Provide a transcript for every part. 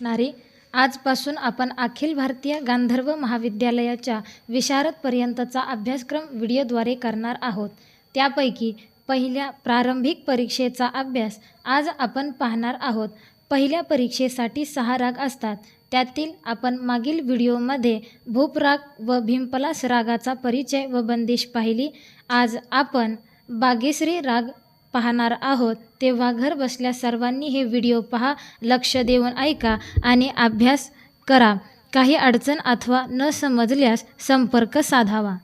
असणारी आजपासून आपण अखिल भारतीय गांधर्व महाविद्यालयाच्या विशारदपर्यंतचा अभ्यासक्रम व्हिडिओद्वारे करणार आहोत. त्यापैकी पहिल्या प्रारंभिक परीक्षेचा अभ्यास आज आपण पाहणार आहोत. पहिल्या परीक्षेसाठी सहा राग असतात. त्यातील आपण मागील व्हिडिओमध्ये भूपराग व भीमपलास रागाचा परिचय व बंदिश पाहिली. आज आपण बागेश्री राग पाहणार आहोत. तेव्हा घर बसल्या सर्वांनी हे व्हिडिओ पहा लक्ष देऊन ऐका आणि अभ्यास करा. काही अडचण अथवा न समजल्यास संपर्क साधावा.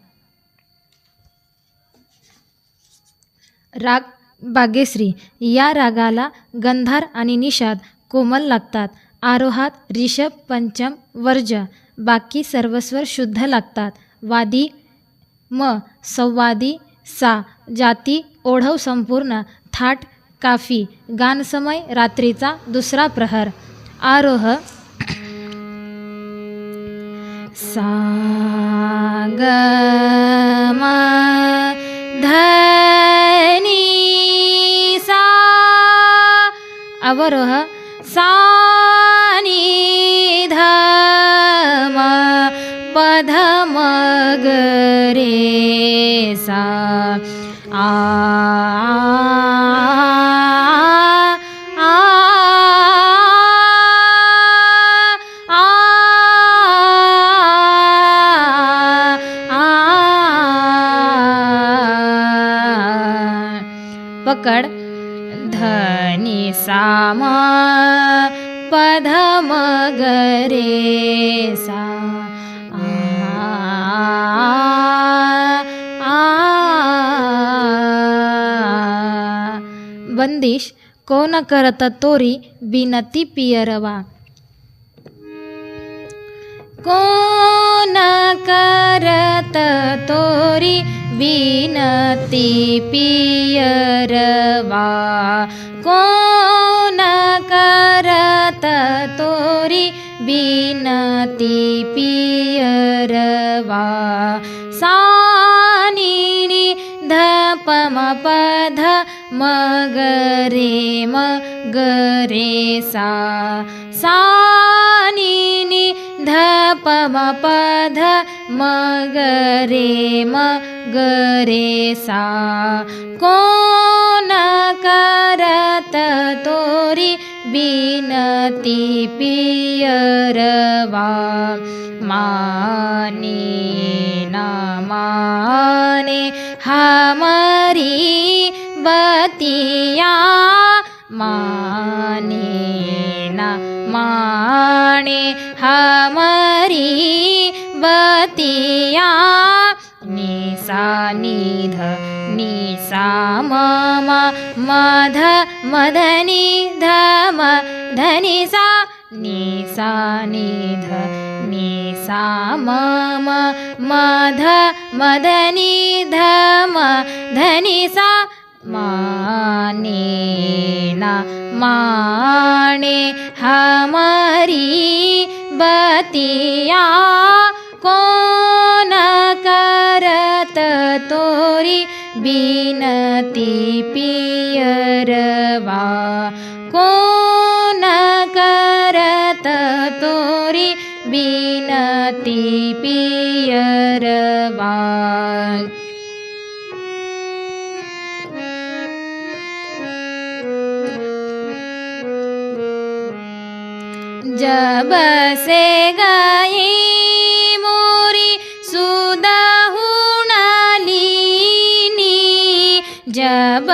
राग बागेश्री. या रागाला गंधार आणि निषाद कोमल लागतात. आरोहात रिषभ पंचम वर्ज. बाकी सर्वस्वर शुद्ध लागतात. वादी म संवादी सा. जाती ओढव संपूर्ण थाट काफी गानसमय रात्रीचा दुसरा प्रहर. आरोह. सा ग धनी सा अवरोह. सा नि ध पध रे सा पकड धनी साम पधम गरे रे सा बंदिश कोण करत तोरी बिनती पियरवा कोण करत तोरी बिनती पियरवा कोण करत तोरी बिनती पियरवा सानी ध मगरे मगरे सा सानि धपमपध मगरे मगरे सा को न करत तोरि विनति पियरवा माने न माने हमरी बतिया माने ना माने हमारी बतिया निसा निध निसा मम मध मदनी धम धनि सा निसा निध निसा मम मध मदनी धम धनि सा माने ना माणे हमारी बतिया कोण करत तोरी बिनती पियरवा कोण करत तोरी बिनती पियरवा जब गई मोरी सुदहुणालिनी। जब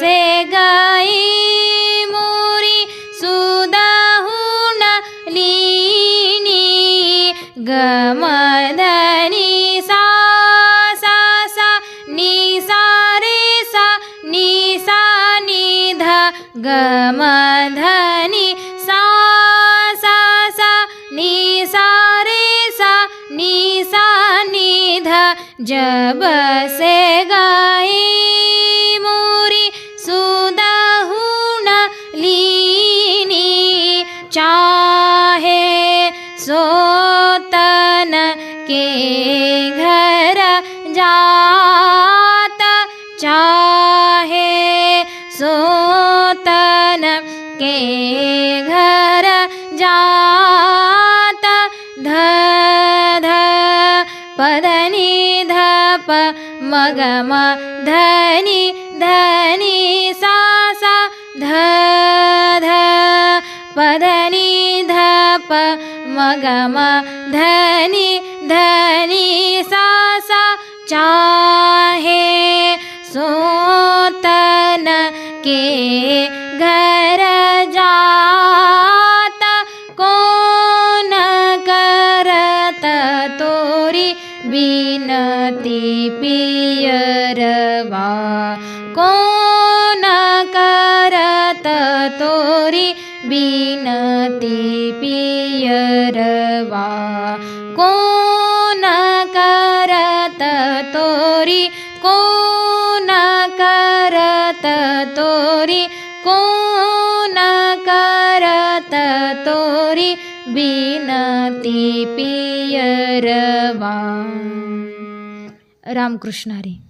से गई मोरी सुदहुणालिनी। गमधनी सा सा सा नि सा रे सा नि सा नि ध गमधनी जब से गाई मोरी गो लीनी चाहे सोतन के घर जात चाहे सोतन के घर ध प मग म धनी धनी सा सा ध ध पदनी ध प मग म धनी धनी सा सा चाहे सोतन के घर विनती पियरवा कोण करत तोरी? विनती पियरवा कोण करत तोरी? कोण करत तोरी? कोण बिनती पियरवा। रामकृष्णारी